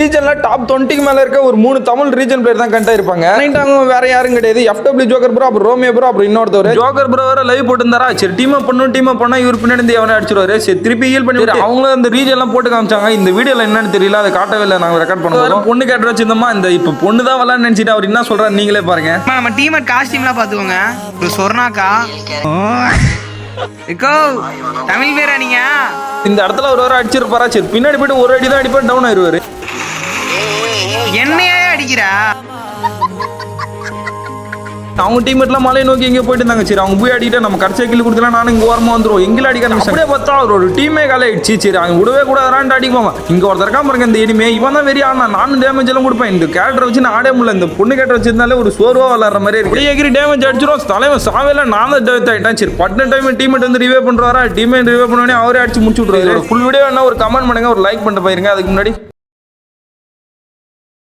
ரீஜன்ல top டுவெண்ட்டிக்கு மேல இருக்க ஒரு மூணு தமிழ் ரீஜன் பிளேயர் தான் கண்டா இருப்பாங்க. அவங்க வேற யாரும் கிடையாது. எஃப்டபிள்யூ ஜோக்கர் ப்ரோ அப்புறம் ரோமியோ ப்ரோ அப்புறம் இன்னொருத்தவர். ஜோக்கர் ப்ரோ வேற லைவ் போட்டுருந்தாரா? சரி டீம் பண்ணும் டீம் பண்ணா இவர் பின்னாடி இருந்து எவனை அடிச்சிருவாரு? சரி திருப்பி ஹீல் பண்ணி அவங்களும் அந்த ரீஜன்லாம் போட்டு காமிச்சாங்க. இந்த வீடியோல என்னன்னு தெரியல அதை காட்டவே இல்லை நாங்க ரெக்கார்ட் பண்ணுவோம். பொண்ணு கேட்டு வச்சிருந்தோமா இந்த இப்போ பொண்ணு தான் வரலான்னு நினைச்சிட்டு அவர் என்ன சொல்றாரு நீங்களே பாருங்க. நம்ம டீமேட் காஸ்டியூம்லாம் பார்த்துக்கோங்க. ஒரு சொர்ணாக்கா. இக்கோ தமிழ் பேரா நீங்க? இந்த இடத்துல ஒரு வாரம் அடிச்சிருப்பாரா? சரி பின்னாடி போயிட்டு ஒரு அடி தான் அடிப்பா டவுன் ஆயிருவாரு என்னையே அடிக்கிறா? அவங்க டீமேட்லாம் மலையை நோக்கி எங்கே போயிட்டு இருந்தாங்க. சரி அவங்க போய் அடிக்கிட்டு நம்ம கடைசியா கில்லு கொடுத்தலாம் நானும் இங்கே ஓரமாக வந்துரும் எங்கில அடிக்க ஆரம்பிச்சு அப்படியே பார்த்தா அவர் ஒரு டீமே கால ஆயிடுச்சு சரி அவங்க விடவே கூடாதான்னு அடிக்குவாங்க இங்கே ஒருத்தர் இருக்கா பாருங்க இந்த இனிமே இவன் தான் வெறி ஆனா நானும் டேமேஜ் எல்லாம் கொடுப்பேன். இந்த கேரக்டர் வச்சு நான் ஆடே முடியல. இந்த பொண்ணு கேரக்டர் வச்சிருந்தாலே ஒரு சோர்வா விளாட்ற மாதிரி இருக்கு. எகிரி டேமேஜ் அடிச்சிரும். தலைவன் சாவேல நான் தான் டெவத் ஆயிட்டேன். சரி பட்ன டைம் டீமேட் வந்து ரிவே பண்ணுறாரா டீமேட் ரிவே பண்ணோடனே அவரே அடிச்சு முடிச்சு விட்ருவாரு ஃபுல் வீடியோ என்ன ஒரு கமெண்ட் பண்ணுங்க. ஒரு லைக் பண்ணிட்டு போயிருங்க. அதுக்கு முன்னாடி